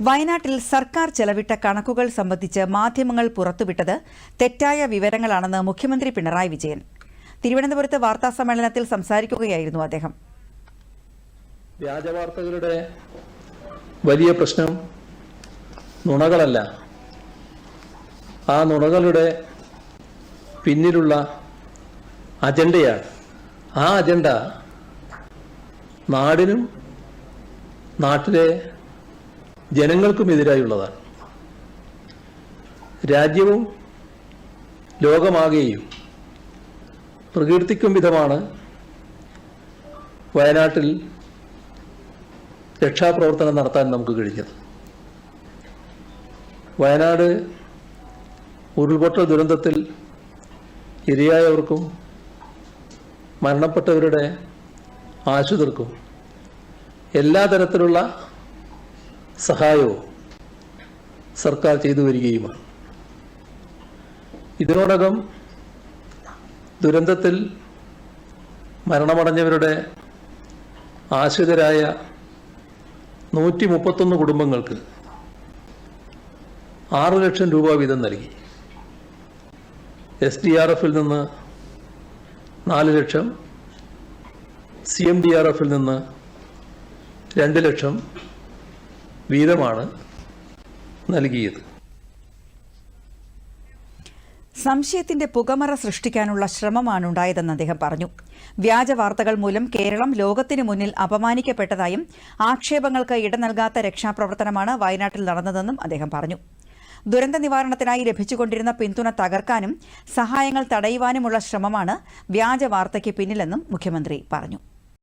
വയനാട്ടിൽ സർക്കാർ ചെലവിട്ട കണക്കുകൾ സംബന്ധിച്ച് മാധ്യമങ്ങൾ പുറത്തുവിട്ടത് തെറ്റായ വിവരങ്ങളാണെന്ന് മുഖ്യമന്ത്രി പിണറായി വിജയൻ. തിരുവനന്തപുരത്ത് വാർത്താസമ്മേളനത്തിൽ സംസാരിക്കുകയായിരുന്നു അദ്ദേഹം. വ്യാജവാർത്തകളുടെ വലിയ പ്രശ്നം നുണകളല്ല. ആ നുണകളുടെ പിന്നിലുള്ള അജണ്ടയാണ്. ആ അജണ്ട നാടിനും നാട്ടിലെ ജനങ്ങൾക്കും എതിരായുള്ളതാണ്. രാജ്യവും ലോകമാകെയും പ്രകീർത്തിക്കും വിധമാണ് വയനാട്ടിൽ രക്ഷാപ്രവർത്തനം നടത്താൻ നമുക്ക് കഴിഞ്ഞത്. വയനാട് ഉരുൾപൊട്ടൽ ദുരന്തത്തിൽ ഇരയായവർക്കും മരണപ്പെട്ടവരുടെ ആശ്രിതർക്കും എല്ലാ തരത്തിലുള്ള സഹായവും സർക്കാർ ചെയ്തു വരികയുമാണ്. ഇതിനോടകം ദുരന്തത്തിൽ മരണമടഞ്ഞവരുടെ ആശ്രിതരായ നൂറ്റി മുപ്പത്തൊന്ന് കുടുംബങ്ങൾക്ക് ആറ് ലക്ഷം രൂപ വീതം നൽകി. എസ് ഡി ആർ എഫിൽ നിന്ന് നാല് ലക്ഷം സി എം ഡി ആർ എഫിൽ നിന്ന് രണ്ട് ലക്ഷം വീതമാണ് നൽകിയത്. സംശയത്തിന്റെ പുകമറ സൃഷ്ടിക്കാനുള്ള ശ്രമമാണ് ഉണ്ടായതെന്ന് അദ്ദേഹം പറഞ്ഞു. വ്യാജ വാർത്തകൾ മൂലം കേരളം ലോകത്തിനു മുന്നിൽ അപമാനിക്കപ്പെട്ടതായും ആക്ഷേപങ്ങൾക്ക് ഇട നൽകാത്ത രക്ഷാപ്രവർത്തനമാണ് വയനാട്ടിൽ നടന്നതെന്നും അദ്ദേഹം പറഞ്ഞു. ദുരന്ത നിവാരണത്തിനായി ലഭിച്ചുകൊണ്ടിരുന്ന പിന്തുണ തകർക്കാനും സഹായങ്ങൾ തടയുവാനുമുള്ള ശ്രമമാണ് വ്യാജ വാർത്തയ്ക്ക് പിന്നിലെന്നും മുഖ്യമന്ത്രി പറഞ്ഞു.